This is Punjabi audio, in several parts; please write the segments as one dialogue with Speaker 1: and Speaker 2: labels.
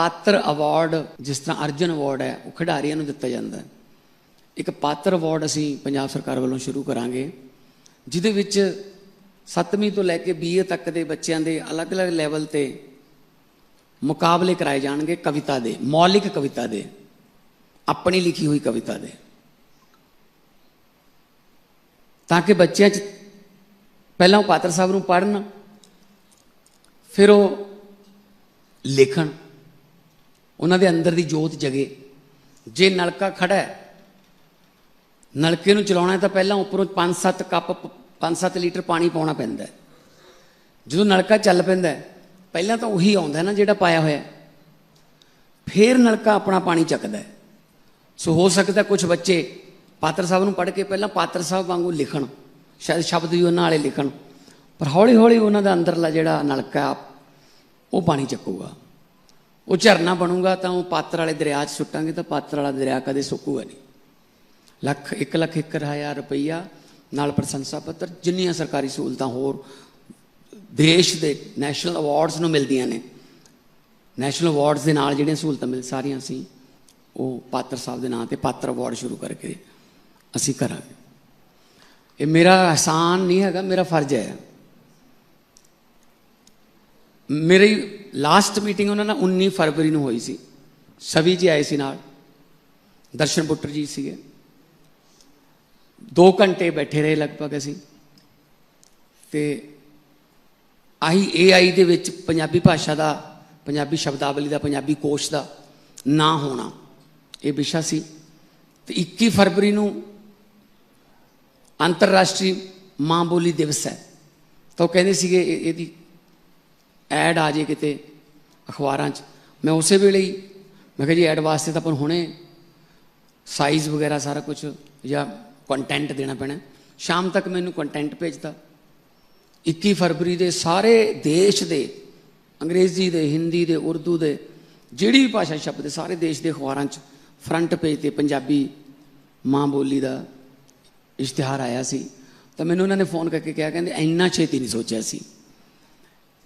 Speaker 1: ਪਾਤਰ ਅਵਾਰਡ ਜਿਸ ਤਰ੍ਹਾਂ ਅਰਜਨ ਅਵਾਰਡ ਹੈ, ਉਹ ਖਿਡਾਰੀਆਂ ਨੂੰ ਦਿੱਤਾ ਜਾਂਦਾ ਹੈ। ਇੱਕ ਪਾਤਰ ਅਵਾਰਡ ਅਸੀਂ ਪੰਜਾਬ ਸਰਕਾਰ ਵੱਲੋਂ ਸ਼ੁਰੂ ਕਰਾਂਗੇ, ਜਿਹਦੇ ਵਿੱਚ 7ਵੀਂ ਤੋਂ ਲੈ ਕੇ 20 ਤੱਕ ਦੇ ਬੱਚਿਆਂ ਦੇ ਅਲੱਗ-ਅਲੱਗ ਲੈਵਲ ਤੇ ਮੁਕਾਬਲੇ ਕਰਾਏ ਜਾਣਗੇ ਕਵਿਤਾ ਦੇ, ਮੌਲਿਕ ਕਵਿਤਾ ਦੇ, ਆਪਣੀ ਲਿਖੀ ਹੋਈ ਕਵਿਤਾ ਦੇ। ਤਾਂ ਕਿ ਬੱਚਿਆਂ 'ਚ ਪਹਿਲਾਂ ਉਹ ਪਾਤਰ ਸਾਹਿਬ ਨੂੰ ਪੜ੍ਹਨ, ਫਿਰ ਉਹ ਲਿਖਣ। ਉਹਨਾਂ ਦੇ ਅੰਦਰ ਦੀ ਜੋਤ ਜਗੇ। ਜੇ ਨਲਕਾ ਖੜਾ ਹੈ, ਨਲਕੇ ਨੂੰ ਚਲਾਉਣਾ ਤਾਂ ਪਹਿਲਾਂ ਉੱਪਰੋਂ 5-7 ਕੱਪ 5-7 ਲੀਟਰ ਪਾਣੀ ਪਾਉਣਾ ਪੈਂਦਾ ਹੈ। ਜਦੋਂ ਨਲਕਾ ਚੱਲ ਪੈਂਦਾ ਪਹਿਲਾਂ ਤਾਂ ਉਹੀ ਆਉਂਦਾ ਨਾ ਜਿਹੜਾ ਪਾਇਆ ਹੋਇਆ ਹੈ। ਫਿਰ ਨਲਕਾ ਆਪਣਾ ਪਾਣੀ ਚੱਕਦਾ ਸੋ ਹੋ ਸਕਦਾ ਕੁਝ ਬੱਚੇ ਪਾਤਰ ਸਾਹਿਬ ਨੂੰ ਪੜ੍ਹ ਕੇ ਪਹਿਲਾਂ ਪਾਤਰ ਸਾਹਿਬ ਵਾਂਗੂ ਲਿਖਣ, ਸ਼ਾਇਦ ਸ਼ਬਦ ਵੀ ਉਹਨਾਂ ਵਾਲੇ ਲਿਖਣ, ਪਰ ਹੌਲੀ ਹੌਲੀ ਉਹਨਾਂ ਦਾ ਅੰਦਰਲਾ ਜਿਹੜਾ ਨਲਕਾ ਉਹ ਪਾਣੀ ਚੱਕੂਗਾ। ਉਹ ਝਰਨਾ ਬਣੂਗਾ ਤਾਂ ਉਹ ਪਾਤਰ ਵਾਲੇ ਦਰਿਆ 'ਚ ਸੁੱਟਾਂਗੇ ਤਾਂ ਪਾਤਰ ਵਾਲਾ ਦਰਿਆ ਕਦੇ ਸੁੱਕੂਗਾ ਨਹੀਂ। ਲੱਖ 1 ਲੱਖ 1 ਹਜ਼ਾਰ ਰੁਪਈਆ ਨਾਲ ਪ੍ਰਸ਼ੰਸਾ ਪੱਤਰ, ਜਿੰਨੀਆਂ ਸਰਕਾਰੀ ਸਹੂਲਤਾਂ ਹੋਰ ਦੇਸ਼ ਦੇ ਨੈਸ਼ਨਲ ਅਵਾਰਡਸ ਨੂੰ ਮਿਲਦੀਆਂ ਨੇ। ਨੈਸ਼ਨਲ ਅਵਾਰਡਸ ਦੇ ਨਾਲ ਜਿਹੜੀਆਂ ਸਹੂਲਤਾਂ ਮਿਲ ਸਾਰੀਆਂ ਅਸੀਂ, ਉਹ ਪਾਤਰ ਸਾਹਿਬ ਦੇ ਨਾਂ ਤੇ ਪਾਤਰ ਅਵਾਰਡ ਸ਼ੁਰੂ ਕਰਕੇ ਅਸੀਂ ਕਰਾਂਗੇ। ਇਹ ਮੇਰਾ ਅਹਿਸਾਨ ਨਹੀਂ ਹੈਗਾ, ਮੇਰਾ ਫਰਜ਼ ਹੈ। ਮੇਰੀ ਲਾਸਟ ਮੀਟਿੰਗ ਉਹਨਾਂ ਨਾਲ 19 ਫਰਵਰੀ ਨੂੰ ਹੋਈ ਸੀ। ਸਵੀ ਜੀ ਆਏ ਸੀ ਨਾਲ। ਦਰਸ਼ਨ ਪੁੱਟਰ ਜੀ ਸੀਗੇ। 2 ਘੰਟੇ ਬੈਠੇ ਰਹੇ ਲਗਭਗ ਅਸੀਂ। ਤੇ ਆਹੀ ਏਆਈ ਦੇ ਵਿੱਚ ਪੰਜਾਬੀ ਭਾਸ਼ਾ ਦਾ, ਪੰਜਾਬੀ ਸ਼ਬਦਾਵਲੀ ਦਾ, ਪੰਜਾਬੀ ਕੋਸ਼ ਦਾ ਨਾ ਹੋਣਾ, ਇਹ ਵਿਸ਼ਾ ਸੀ। ਤੇ 21 ਫਰਵਰੀ ਨੂੰ ਅੰਤਰਰਾਸ਼ਟਰੀ ਮਾਂ ਬੋਲੀ ਦਿਵਸ ਹੈ। ਤਾਂ ਉਹ ਕਹਿੰਦੇ ਸੀਗੇ ਇਹ- ਇਹਦੀ ਐਡ ਆ ਜੇ ਕਿਤੇ ਅਖਬਾਰਾਂ 'ਚ। ਮੈਂ ਉਸੇ ਵੇਲੇ ਹੀ ਮੈਂ ਕਿਹਾ ਜੀ, ਐਡ ਵਾਸਤੇ ਤਾਂ ਆਪਾਂ ਹੁਣੇ ਸਾਈਜ਼ ਵਗੈਰਾ ਸਾਰਾ ਕੁਝ ਜਾਂ ਕੰਟੈਂਟ ਦੇਣਾ ਪੈਣਾ। ਸ਼ਾਮ ਤੱਕ ਮੈਨੂੰ ਕੰਟੈਂਟ ਭੇਜਦਾ 21 ਫਰਵਰੀ ਦੇ ਸਾਰੇ ਦੇਸ਼ ਦੇ, ਅੰਗਰੇਜ਼ੀ ਦੇ, ਹਿੰਦੀ ਦੇ, ਉਰਦੂ ਦੇ, ਜਿਹੜੀ ਵੀ ਭਾਸ਼ਾ ਸ਼ਬਦ ਦੇ ਸਾਰੇ ਦੇਸ਼ ਦੇ ਅਖਬਾਰਾਂ 'ਚ ਫਰੰਟ ਪੇਜ ਤੇ ਪੰਜਾਬੀ ਮਾਂ ਬੋਲੀ ਦਾ ਇਸ਼ਤਿਹਾਰ ਆਇਆ ਸੀ। ਤਾਂ ਮੈਨੂੰ ਉਹਨਾਂ ਨੇ ਫੋਨ ਕਰਕੇ ਕਿਹਾ, ਕਹਿੰਦੇ ਇੰਨਾ ਛੇਤੀ ਨਹੀਂ ਸੋਚਿਆ ਸੀ।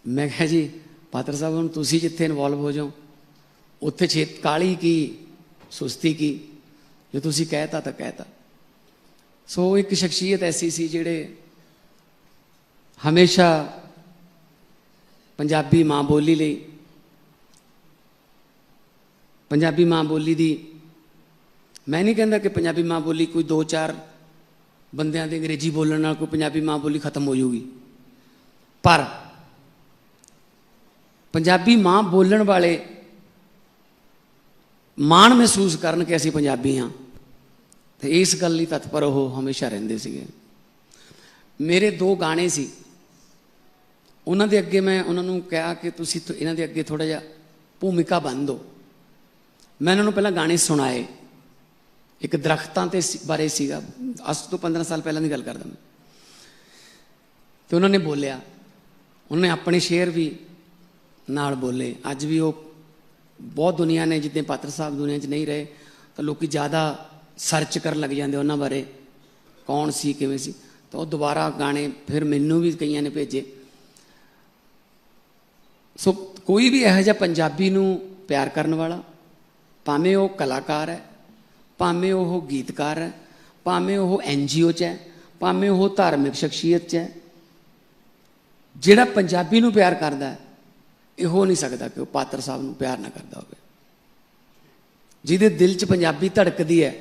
Speaker 1: ਮੈਂ ਕਿਹਾ ਜੀ, ਪਾਤਰ ਸਾਹਿਬ ਹੁਣ ਤੁਸੀਂ ਜਿੱਥੇ ਇਨਵੋਲਵ ਹੋ ਜਾਓ, ਉੱਥੇ ਛੇਤ ਕਾਲੀ ਕੀ, ਸੁਸਤੀ ਕੀ? ਜੇ ਤੁਸੀਂ ਕਹਿਤਾ ਤਾਂ ਕਹਿਤਾ। ਸੋ ਇੱਕ ਸ਼ਖਸੀਅਤ ਐਸੀ ਸੀ ਜਿਹੜੇ ਹਮੇਸ਼ਾ ਪੰਜਾਬੀ ਮਾਂ ਬੋਲੀ ਲਈ, ਪੰਜਾਬੀ ਮਾਂ ਬੋਲੀ ਦੀ, ਮੈਂ ਨਹੀਂ ਕਹਿੰਦਾ ਕਿ ਪੰਜਾਬੀ ਮਾਂ ਬੋਲੀ ਕੋਈ 2-4 ਬੰਦਿਆਂ ਦੇ ਅੰਗਰੇਜ਼ੀ ਬੋਲਣ ਨਾਲ ਕੋਈ ਪੰਜਾਬੀ ਮਾਂ ਬੋਲੀ ਖਤਮ ਹੋ ਜਾਊਗੀ। ਪਰ ਪੰਜਾਬੀ ਮਾਂ ਬੋਲਣ ਵਾਲੇ ਮਾਣ ਮਹਿਸੂਸ ਕਰਨ ਕਿ ਅਸੀਂ ਪੰਜਾਬੀ ਹਾਂ। ਤੇ ਇਸ ਗੱਲ ਲਈ ਤਤਪਰ ਉਹ ਹਮੇਸ਼ਾ ਰਹਿੰਦੇ ਸੀਗੇ। ਮੇਰੇ ਦੋ ਗਾਣੇ ਸੀ। ਉਹਨਾਂ ਦੇ ਅੱਗੇ ਮੈਂ ਉਹਨਾਂ ਨੂੰ ਕਿਹਾ ਕਿ ਤੁਸੀਂ ਇਹਨਾਂ ਦੇ ਅੱਗੇ ਥੋੜਾ ਜਿਹਾ ਭੂਮਿਕਾ ਬਣ ਦਿਓ। ਮੈਂ ਉਹਨਾਂ ਨੂੰ ਪਹਿਲਾਂ ਗਾਣੇ ਸੁਣਾਏ। ਇੱਕ ਦਰਖਤਾਂ ਤੇ ਸੀ- ਬਾਰੇ ਸੀਗਾ। ਅੱਜ ਤੋਂ 15 ਸਾਲ ਪਹਿਲਾਂ ਦੀ ਗੱਲ ਕਰਦਾ ਮੈਂ। ਤੇ ਉਹਨਾਂ ਨੇ ਬੋਲਿਆ। ਉਹਨੇ ਆਪਣੇ ਸ਼ੇਰ ਵੀ ਨਾਲ ਬੋਲੇ। ਅੱਜ ਵੀ ਉਹ ਬਹੁਤ ਦੁਨੀਆ ਨੇ, ਜਿੱਦਾਂ ਪਾਤਰ ਸਾਹਿਬ ਦੁਨੀਆ 'ਚ ਨਹੀਂ ਰਹੇ, ਤਾਂ ਲੋਕੀ ਜ਼ਿਆਦਾ ਸਰਚ ਕਰਨ ਲੱਗ ਜਾਂਦੇ ਉਹਨਾਂ ਬਾਰੇ। ਕੌਣ ਸੀ, ਕਿਵੇਂ ਸੀ? ਤਾਂ ਉਹ ਦੁਬਾਰਾ ਗਾਣੇ ਫਿਰ ਮੈਨੂੰ ਵੀ ਕਈਆਂ ਨੇ ਭੇਜੇ। ਸੋ ਕੋਈ ਵੀ ਇਹੋ ਜਿਹਾ ਪੰਜਾਬੀ ਨੂੰ ਪਿਆਰ ਕਰਨ ਵਾਲਾ, ਭਾਵੇਂ ਉਹ ਕਲਾਕਾਰ ਹੈ, ਭਾਵੇਂ ਉਹ ਗੀਤਕਾਰ ਹੈ, ਭਾਵੇਂ ਉਹ ਐਨਜੀਓ 'ਚ ਹੈ, ਭਾਵੇਂ ਉਹ ਧਾਰਮਿਕ ਸ਼ਖਸੀਅਤ 'ਚ ਹੈ, ਜਿਹੜਾ ਪੰਜਾਬੀ ਨੂੰ ਪਿਆਰ ਕਰਦਾ ਹੈ ਇਹ ਹੋ ਨਹੀਂ ਸਕਦਾ ਕਿ ਉਹ ਪਾਤਰ ਸਾਹਿਬ ਨੂੰ ਪਿਆਰ ਨਾ ਕਰਦਾ ਹੋਵੇ। ਜਿਹਦੇ ਦਿਲ 'ਚ ਪੰਜਾਬੀ ਧੜਕਦੀ ਹੈ,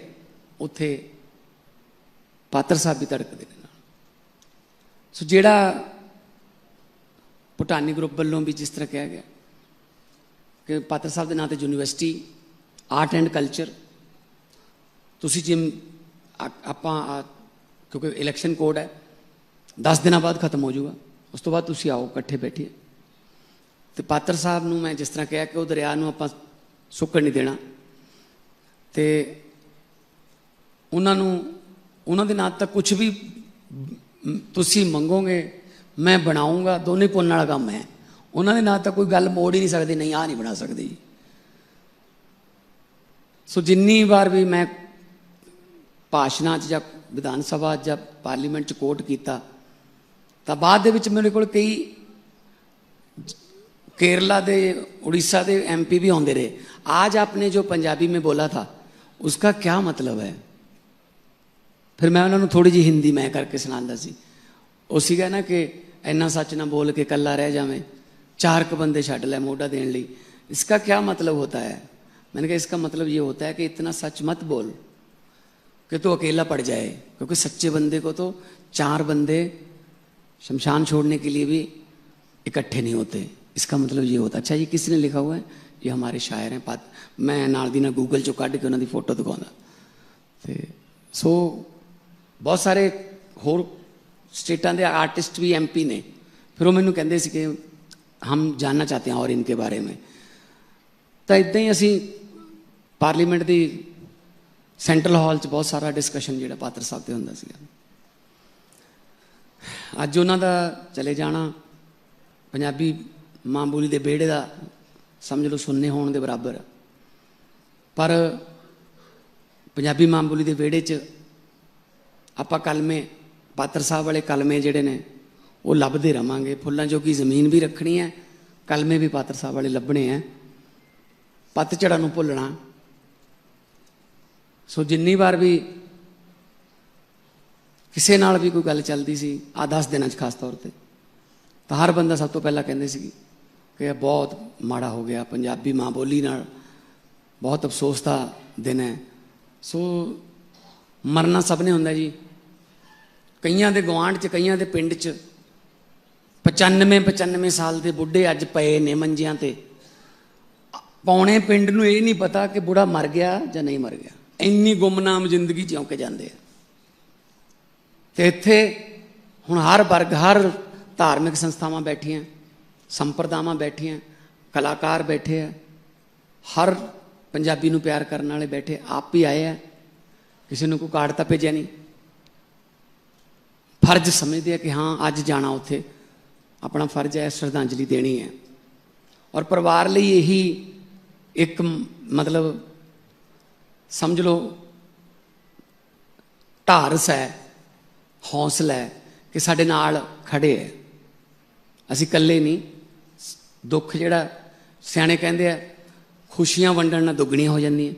Speaker 1: ਉੱਥੇ ਪਾਤਰ ਸਾਹਿਬ ਵੀ ਧੜਕਦੇ ਨੇ ਨਾਲ। ਸੋ ਜਿਹੜਾ ਭੂਟਾਨੀ ਗਰੁੱਪ ਵੱਲੋਂ ਵੀ ਜਿਸ ਤਰ੍ਹਾਂ ਕਿਹਾ ਗਿਆ ਕਿ ਪਾਤਰ ਸਾਹਿਬ ਦੇ ਨਾਂ ਤੇ ਯੂਨੀਵਰਸਿਟੀ, ਆਰਟ ਐਂਡ ਕਲਚਰ, ਤੁਸੀਂ ਜਿਮ ਆਪਾਂ ਕਿਉਂਕਿ ਇਲੈਕਸ਼ਨ ਕੋਡ ਹੈ 10 ਦਿਨਾਂ ਬਾਅਦ ਖਤਮ ਹੋ ਜਾਊਗਾ, ਉਸ ਤੋਂ ਬਾਅਦ ਤੁਸੀਂ ਆਓ, ਇਕੱਠੇ ਬੈਠੀਏ। ਤੇ ਪਾਤਰ ਸਾਹਿਬ ਨੂੰ ਮੈਂ ਜਿਸ ਤਰ੍ਹਾਂ ਕਿਹਾ ਕਿ ਉਹ ਦਰਿਆ ਨੂੰ ਆਪਾਂ ਸੁੱਕਣ ਨਹੀਂ ਦੇਣਾ। ਤੇ ਉਹਨਾਂ ਨੂੰ, ਉਹਨਾਂ ਦੇ ਨਾਂ ਤੱਕ ਕੁਝ ਵੀ ਤੁਸੀਂ ਮੰਗੋਗੇ, ਮੈਂ ਬਣਾਉਂਗਾ, ਦੋਨੇ ਪੁੰਨ ਵਾਲਾ ਕੰਮ ਹੈ। ਉਹਨਾਂ ਦੇ ਨਾਂ ਤੱਕ ਕੋਈ ਗੱਲ ਮੋੜ ਹੀ ਨਹੀਂ ਸਕਦੀ, ਨਹੀਂ ਆ ਨਹੀਂ ਬਣਾ ਸਕਦੀ। ਸੋ ਜਿੰਨੀ ਵਾਰ ਵੀ ਮੈਂ ਭਾਸ਼ਣਾਂ 'ਚ ਜਾਂ ਵਿਧਾਨ ਸਭਾ ਜਾਂ ਪਾਰਲੀਮੈਂਟ 'ਚ ਕੋਟ ਕੀਤਾ, ਤਾਂ ਬਾਅਦ ਦੇ ਵਿੱਚ ਮੇਰੇ ਕੋਲ ਕਈ केरला दे उड़ीसा दे एमपी भी आते रहे आज आपने जो पंजाबी में बोला था उसका क्या मतलब है ਫਿਰ ਮੈਂ ਉਹਨਾਂ ਨੂੰ ਥੋੜੀ ਜਿਹੀ ਹਿੰਦੀ ਮੈਂ ਕਰਕੇ ਸੁਣਾਉਂਦਾ ਸੀ ਉਹ ਸੀਗਾ ਨਾ ਕਿ ਇੰਨਾ ਸੱਚ ਨਾ ਬੋਲ ਕੇ ਕੱਲਾ ਰਹਿ ਜਾਵੇਂ ਚਾਰ ਕ ਬੰਦੇ ਛੱਡ ਲੈ ਮੋਢਾ ਦੇਣ ਲਈ इसका क्या मतलब होता है मैंने कहा इसका मतलब ये होता है कि इतना सच मत बोल कि तू अकेला पड़ जाए क्योंकि सच्चे बंदे को तो चार बंदे शमशान छोड़ने के लिए भी इकट्ठे नहीं होते इसका मतलब ये होता अच्छा ये किसने लिखा हुआ है ये हमारे शायर हैं पात मैं ਨਾਲ ਦੀ ਨਾਲ ਗੂਗਲ ਚੋਂ ਕੱਢ ਕੇ ਉਹਨਾਂ ਦੀ ਫੋਟੋ ਦਿਖਾਉਂਦਾ ਤੇ ਸੋ ਬਹੁਤ ਸਾਰੇ ਹੋਰ ਸਟੇਟਾਂ ਦੇ ਆਰਟਿਸਟ ਵੀ ਐਮਪੀ ਨੇ ਫਿਰ ਉਹ ਮੈਨੂੰ ਕਹਿੰਦੇ ਸੀ ਕਿ ਹਮ ਜਾਨਣਾ ਚਾਹਤੇ ਹਾਂ ਔਰ ਇਨਕੇ ਬਾਰੇ ਮੇਂ ਤਾਂ ਇਦਾਂ ਹੀ ਅਸੀਂ ਪਾਰਲੀਮੈਂਟ ਦੀ ਸੈਂਟਰਲ ਹਾਲ 'ਚ ਬਹੁਤ ਸਾਰਾ ਡਿਸਕਸ਼ਨ ਜਿਹੜਾ ਪਾਤਰ ਸਾਹਿਬ ਤੇ ਹੁੰਦਾ ਸੀਗਾ ਅੱਜ ਉਹਨਾਂ ਦਾ ਚਲੇ ਜਾਣਾ ਪੰਜਾਬੀ ਮਾਂ ਬੋਲੀ ਦੇ ਵਿਹੜੇ ਦਾ ਸਮਝ ਲਓ ਸੁੰਨੇ ਹੋਣ ਦੇ ਬਰਾਬਰ। ਪਰ ਪੰਜਾਬੀ ਮਾਂ ਬੋਲੀ ਦੇ ਵਿਹੜੇ 'ਚ ਆਪਾਂ ਕਲਮੇ, ਪਾਤਰ ਸਾਹਿਬ ਵਾਲੇ ਕਲਮੇ ਜਿਹੜੇ ਨੇ, ਉਹ ਲੱਭਦੇ ਰਵਾਂਗੇ। ਫੁੱਲਾਂ ਜੋਗੀ ਜ਼ਮੀਨ ਵੀ ਰੱਖਣੀ ਹੈ, ਕਲਮੇ ਵੀ ਪਾਤਰ ਸਾਹਿਬ ਵਾਲੇ ਲੱਭਣੇ ਆ ਪਤਝੜਾਂ ਨੂੰ ਭੁੱਲਣਾ। ਸੋ ਜਿੰਨੀ ਵਾਰ ਵੀ ਕਿਸੇ ਨਾਲ ਵੀ ਕੋਈ ਗੱਲ ਚੱਲਦੀ ਸੀ ਆ 10 ਦਿਨਾਂ 'ਚ ਖਾਸ ਤੌਰ ਤੇ। ਤਾਂ ਹਰ ਬੰਦਾ ਸਭ ਤੋਂ ਪਹਿਲਾਂ ਕਹਿੰਦੇ ਸੀ ਕਿ ਇਹ ਬਹੁਤ ਮਾੜਾ ਹੋ ਗਿਆ, ਪੰਜਾਬੀ ਮਾਂ ਬੋਲੀ ਨਾਲ ਬਹੁਤ ਅਫਸੋਸ ਦਾ ਦਿਨ ਹੈ। ਸੋ ਮਰਨਾ ਸਭ ਨੇ ਹੁੰਦਾ ਜੀ। ਕਈਆਂ ਦੇ ਗਵਾਂਢ 'ਚ, ਕਈਆਂ ਦੇ ਪਿੰਡ 'ਚ 95 95 ਸਾਲ ਦੇ ਬੁੱਢੇ ਅੱਜ ਪਏ ਨੇ ਮੰਜਿਆਂ ਤੇ। ਪੌਣੇ ਪਿੰਡ ਨੂੰ ਇਹ ਨਹੀਂ ਪਤਾ ਕਿ ਬੁੜਾ ਮਰ ਗਿਆ ਜਾਂ ਨਹੀਂ ਮਰ ਗਿਆ। ਇੰਨੀ ਗੁੰਮਨਾਮ ਜ਼ਿੰਦਗੀ ਜਿਉਂ ਕੇ ਜਾਂਦੇ ਆ। ਤੇ ਇੱਥੇ ਹੁਣ ਹਰ ਵਰਗ, ਹਰ ਧਾਰਮਿਕ ਸੰਸਥਾਵਾਂ ਬੈਠੀਆਂ। ਸੰਪਰਦਾਵਾਂ ਬੈਠੀਆਂ ਕਲਾਕਾਰ ਬੈਠੇ ਆ, ਹਰ ਪੰਜਾਬੀ ਨੂੰ ਪਿਆਰ ਕਰਨ ਵਾਲੇ ਬੈਠੇ, ਆਪ ਹੀ ਆਏ ਆ। ਕਿਸੇ ਨੂੰ ਕੋਈ ਕਾਰਡ ਤਾਂ ਭੇਜਿਆ ਨਹੀਂ। ਫਰਜ਼ ਸਮਝਦੇ ਆ ਕਿ ਹਾਂ, ਅੱਜ ਜਾਣਾ ਉੱਥੇ। ਆਪਣਾ ਫਰਜ਼ ਹੈ, ਸ਼ਰਧਾਂਜਲੀ ਦੇਣੀ ਹੈ। ਔਰ ਪਰਿਵਾਰ ਲਈ ਇਹੀ ਇੱਕ ਮਤਲਬ ਸਮਝ ਲਓ, ਢਾਰਸ ਹੈ, ਹੌਸਲਾ ਹੈ ਕਿ ਸਾਡੇ ਨਾਲ ਖੜੇ ਹੈ। ਅਸੀਂ ਇਕੱਲੇ ਨਹੀਂ। ਦੁੱਖ ਜਿਹੜਾ ਸਿਆਣੇ ਕਹਿੰਦੇ ਆ, ਖੁਸ਼ੀਆਂ ਵੰਡਣ ਨਾਲ ਦੁੱਗਣੀਆਂ ਹੋ ਜਾਂਦੀਆਂ,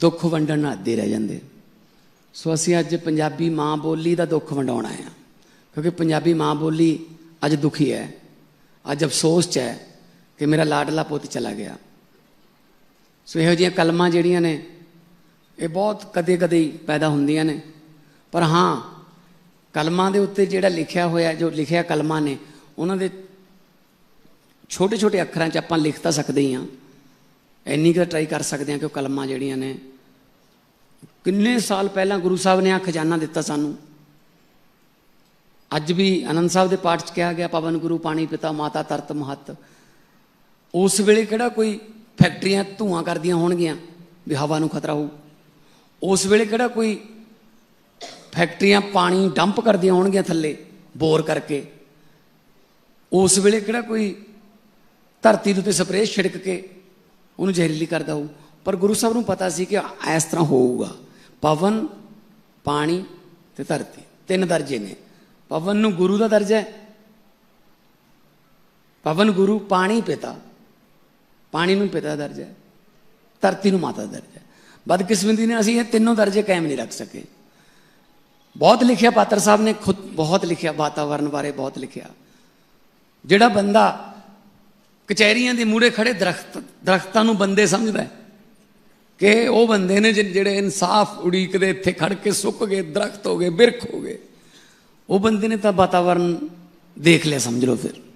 Speaker 1: ਦੁੱਖ ਵੰਡਣ ਨਾਲ ਅੱਧੇ ਰਹਿ ਜਾਂਦੇ। ਸੋ ਅਸੀਂ ਅੱਜ ਪੰਜਾਬੀ ਮਾਂ ਬੋਲੀ ਦਾ ਦੁੱਖ ਵੰਡਾਉਣਾ ਹੈ, ਕਿਉਂਕਿ ਪੰਜਾਬੀ ਮਾਂ ਬੋਲੀ ਅੱਜ ਦੁਖੀ ਹੈ, ਅੱਜ ਅਫਸੋਸ ਚ ਹੈ ਕਿ ਮੇਰਾ ਲਾਡਲਾ ਪੁੱਤ ਚਲਾ ਗਿਆ। ਸੋ ਇਹੋ ਜਿਹੀਆਂ ਕਲਮਾਂ ਜਿਹੜੀਆਂ ਨੇ, ਇਹ ਬਹੁਤ ਕਦੇ-ਕਦੇ ਹੀ ਪੈਦਾ ਹੁੰਦੀਆਂ ਨੇ। ਪਰ ਹਾਂ, ਕਲਮਾਂ ਦੇ ਉੱਤੇ ਜਿਹੜਾ ਲਿਖਿਆ ਹੋਇਆ, ਜੋ ਲਿਖਿਆ ਕਲਮਾਂ ਨੇ, ਉਹਨਾਂ ਦੇ ਛੋਟੇ-ਛੋਟੇ ਅੱਖਰਾਂ 'ਚ ਆਪਾਂ ਲਿਖ ਤਾਂ ਸਕਦੇ ਹਾਂ ਇੰਨੀ ਕੁ ਟਰਾਈ ਕਰ ਸਕਦੇ ਹਾਂ ਕਿ ਉਹ ਕਲਮਾਂ ਜਿਹੜੀਆਂ ਨੇ। ਕਿੰਨੇ ਸਾਲ ਪਹਿਲਾਂ ਗੁਰੂ ਸਾਹਿਬ ਨੇ ਆ ਖਜ਼ਾਨਾ ਦਿੱਤਾ ਸਾਨੂੰ। ਅੱਜ ਵੀ ਆਨੰਦ ਸਾਹਿਬ ਦੇ ਪਾਠ 'ਚ ਕਿਹਾ ਗਿਆ, ਪਵਨ ਗੁਰੂ, ਪਾਣੀ ਪਿਤਾ, ਮਾਤਾ ਤਰਤ ਮਹਤ। ਉਸ ਵੇਲੇ ਕਿਹੜਾ ਕੋਈ ਫੈਕਟਰੀਆਂ ਧੂਆਂ ਕਰਦੀਆਂ ਹੋਣਗੀਆਂ ਵੀ ਹਵਾ ਨੂੰ ਖਤਰਾ ਹੋਊ। ਉਸ ਵੇਲੇ ਕਿਹੜਾ ਕੋਈ ਫੈਕਟਰੀਆਂ ਪਾਣੀ ਡੰਪ ਕਰਦੀਆਂ ਹੋਣਗੀਆਂ ਥੱਲੇ ਬੋਰ ਕਰਕੇ। ਉਸ ਵੇਲੇ ਕਿਹੜਾ ਕੋਈ ਧਰਤੀ ਦੇ ਉੱਤੇ ਸਪਰੇਅ ਛਿੜਕ ਕੇ ਉਹਨੂੰ ਜ਼ਹਿਰੀਲੀ ਕਰਦਾ ਹੋਊ। ਪਰ ਗੁਰੂ ਸਾਹਿਬ ਨੂੰ ਪਤਾ ਸੀ ਕਿ ਇਸ ਤਰ੍ਹਾਂ ਹੋਊਗਾ। ਪਵਨ, ਪਾਣੀ ਤੇ ਧਰਤੀ, ਤਿੰਨ ਦਰਜੇ ਨੇ। ਪਵਨ ਨੂੰ ਗੁਰੂ ਦਾ ਦਰਜਾ ਹੈ। ਪਵਨ, ਗੁਰੂ, ਪਾਣੀ, ਪਿਤਾ। ਪਾਣੀ ਨੂੰ ਪਿਤਾ ਦਾ ਦਰਜਾ ਹੈ। ਧਰਤੀ ਨੂੰ ਮਾਤਾ ਦਾ ਦਰਜਾ ਹੈ। ਬਦਕਿਸਮਤੀ ਨੇ ਅਸੀਂ ਇਹ ਤਿੰਨੋਂ ਦਰਜੇ ਕਾਇਮ ਨਹੀਂ ਰੱਖ ਸਕੇ। ਬਹੁਤ ਲਿਖਿਆ ਪਾਤਰ ਸਾਹਿਬ ਨੇ, ਖੁਦ ਬਹੁਤ ਲਿਖਿਆ ਵਾਤਾਵਰਣ ਬਾਰੇ ਬਹੁਤ ਲਿਖਿਆ। ਜਿਹੜਾ ਬੰਦਾ ਕਚਹਿਰੀਆਂ ਦੇ ਮੂਹਰੇ ਖੜੇ ਦਰਖਤ, ਦਰਖਤਾਂ ਨੂੰ ਬੰਦੇ ਸਮਝਦਾ ਕਿ ਉਹ ਬੰਦੇ ਨੇ ਜਿ- ਜਿਹੜੇ ਇਨਸਾਫ ਉਡੀਕਦੇ, ਇੱਥੇ ਖੜ ਕੇ ਸੁੱਕ ਗਏ, ਦਰਖਤ ਹੋ ਗਏ, ਬਿਰਖ ਹੋ ਗਏ, ਉਹ ਬੰਦੇ ਨੇ ਤਾਂ ਵਾਤਾਵਰਨ ਦੇਖ ਲਿਆ, ਸਮਝ ਲਓ ਫਿਰ।